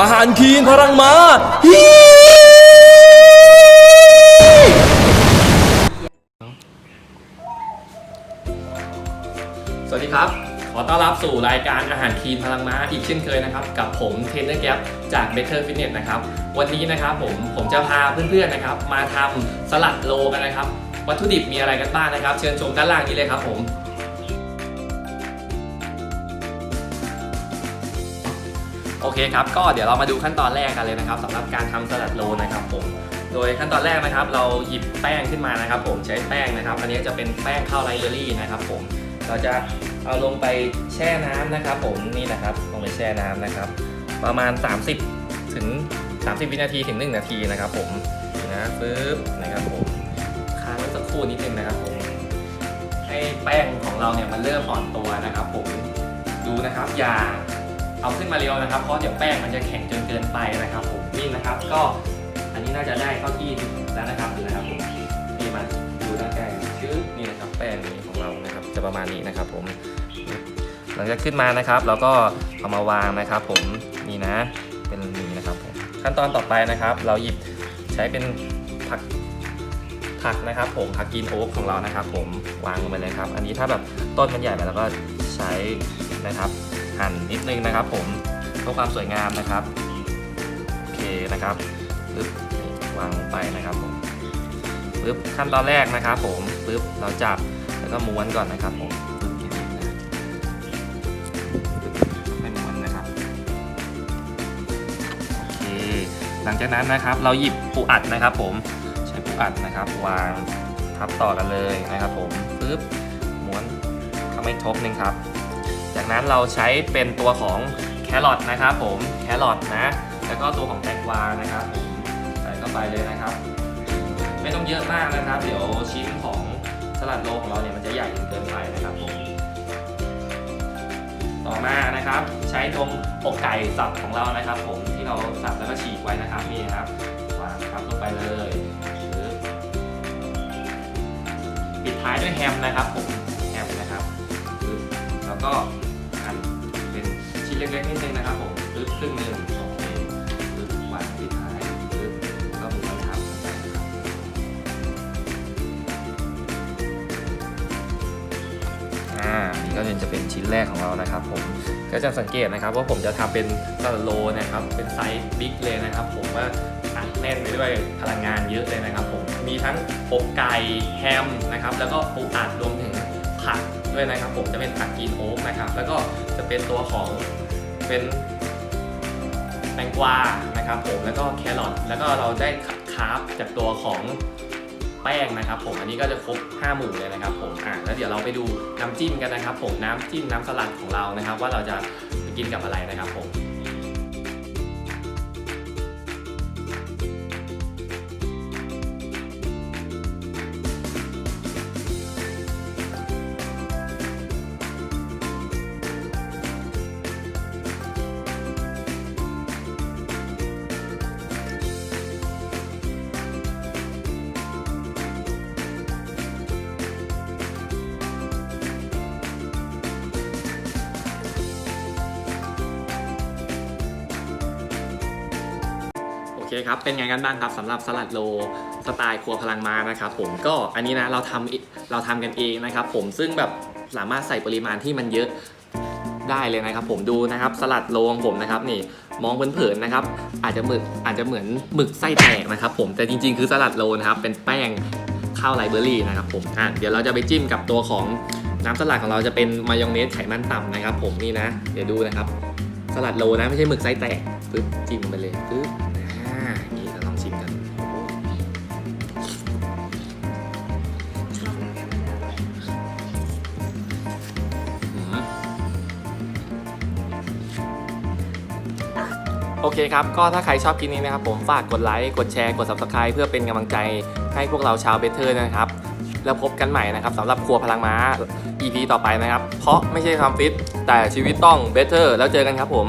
อาหารคีนพลังมาฮีสวัสดีครับ ขอต้อนรับสู่รายการอาหารคีนพลังม้าอีกเช่นเคยนะครับ กับผมเทนเนอร์แก๊ปจาก Better Fitness นะครับ วันนี้นะครับผมผมจะพาเพื่อนๆนะครับ มาทำสลัดโลกันนะครับ วัตถุดิบมีอะไรกันบ้างนะครับ เชิญชมด้านล่างนี้เลยครับผม โอเคครับ ก็เดี๋ยวเรามาดูขั้นตอนแรกกันเลยนะครับสำหรับการทำสลัดโรลนะครับผม โดยขั้นตอนแรกนะครับ เราหยิบแป้งขึ้นมานะครับผมใช้แป้งนะครับ อันนี้จะเป็นแป้งข้าวไรเบอรี่นะครับผม เราจะเอาลงไปแช่น้ำนะครับ ผมนี่นะครับลงไปแช่น้ำนะครับ ประมาณ 30 ถึง 30 วินาทีถึง 1 นาทีนะครับผมนี่นะปึ๊บนะครับผมค้างไว้สักครู่นิดนึงนะครับผมให้แป้งของเราเนี่ยมันเริ่มอ่อนตัวนะครับผมดูนะครับอย่า เอาขึ้นมาเร็วนะครับเพราะเดี๋ยวแป้งมันจะแข็งจนเกินไปนะครับผมนี่นะครับ ก็อันนี้น่าจะได้เข้าที่แล้วนะครับนะครับผมนี่มาดูด้านใกล้ชื่อนี่นะครับแป้งนี้ของเรานะครับ จะประมาณนี้นะครับ ผม หลังจากขึ้นมานะครับ เราก็เอามาวางนะครับ ผมนี่นะ เป็นนี้นะครับผมขั้นตอนต่อไปนะครับ เราหยิบใช้เป็นผักผักนะครับ ผมผักกินโอ๊กของเรานะครับ ผมวางลงไปเลยครับ อันนี้ถ้าแบบต้นมันใหญ่ไปแล้วก็ใช้นะครับ หั่นนิดนึงนะครับ ผมเพื่อความสวยงามนะครับโอเคนะครับปึ๊บวางลงไปนะครับผมปึ๊บขั้นตอนแรกนะครับ ผมปึ๊บเราจับแล้วก็ม้วนก่อนนะครับผมให้ม้วนนะครับโอเคหลังจากนั้นนะครับเราหยิบปูอัดนะครับ ผมใช้ปูอัดนะครับ วางทับต่อกันเลยนะครับ ผมปึ๊บม้วนเข้าไม่ทบหนึ่งครับ จากนั้นเราใช้เป็นตัวของแครอทนะครับผมแครอทนะ แล้วก็ตัวของแตงกวานะครับผมใส่เข้าไปเลยนะครับ ไม่ต้องเยอะมากนะครับ เดี๋ยวชิ้นของสลัดโลของเราเนี่ยมันจะใหญ่เกินไปนะครับผมต่อมานะครับใช้ตรงอกไก่สับของเรานะครับ ผมที่เราสับแล้วก็ฉีกไว้นะครับนี่นะครับวางครับลงไปเลยปิดท้ายด้วยแฮมนะครับผมแฮมนะครับ ก็หั่นเป็นชิ้นเล็กๆนิดนึงนะครับผมปึ๊บครึ่งหนึ่งโอเคปึ๊บวางที่ท้ายปึ๊บก็หมุนมาทำนะครับอ่านี่ก็จะเป็นชิ้นแรกของเรานะครับผมก็จะสังเกตนะครับว่าผมจะทำเป็นสลัดโลนะครับเป็นไซส์บิ๊กเลยนะครับ ผมว่าอัดแน่นไปด้วยพลังงานเยอะเลยนะครับผมมีทั้งอกไก่แฮมนะครับแล้วก็ปูอัดรวมถึงผัก ด้วยนะครับผมจะเป็นผักกีนโอ๊กนะครับ แล้วก็จะเป็นตัวของเป็นแตงกวานะครับผมแล้วก็แครอทแล้วก็เราได้คาร์บจากตัวของแป้งนะครับผมอันนี้ก็จะครบ5หมู่เลยนะครับผมอะแล้วเดี๋ยวเราไปดูน้ำจิ้มกันนะครับ ผมน้ำจิ้มน้ำสลัดของเรานะครับ ว่าเราจะไปกินกับอะไรนะครับผม เคครับ เป็นไงกันบ้างครับสำหรับสลัดโลสไตล์ครัวพลังมานะครับผมก็อันนี้นะเราทำเราทำกันเองนะครับผมซึ่งแบบสามารถใส่ปริมาณที่มันเยอะได้เลยนะครับผมดูนะครับสลัดโลของผมนะครับนี่มองเผินๆนะครับ อาจจะหมึกอาจจะเหมือนหมึกไส้แตกนะครับผมแต่จริงๆ คือสลัดโลนะครับเป็นแป้งข้าวไรเบอรี่นะครับผมอะเดี๋ยวเราจะไปจิ้มกับตัวของน้ำสลัดของเราจะเป็นมายองเนสไขมันต่ำนะครับ ผมนี่นะ เดี๋ยวดูนะครับ สลัดโลนะไม่ใช่หมึกไส้แตกปึ๊บจิ้มไปเลยปึ๊บ โอเคครับ ก็ถ้าใครชอบคลิปนี้นะครับ ผมฝากกดไลค์ กดแชร์ กด subscribe เพื่อเป็นกำลังใจให้พวกเราชาวเบเทอร์นะครับ แล้วพบกันใหม่นะครับสำหรับครัวพลังม้า EP ต่อไปนะครับ เพราะไม่ใช่ความฟิต แต่ชีวิตต้องเบเทอร์แล้วเจอกันครับผม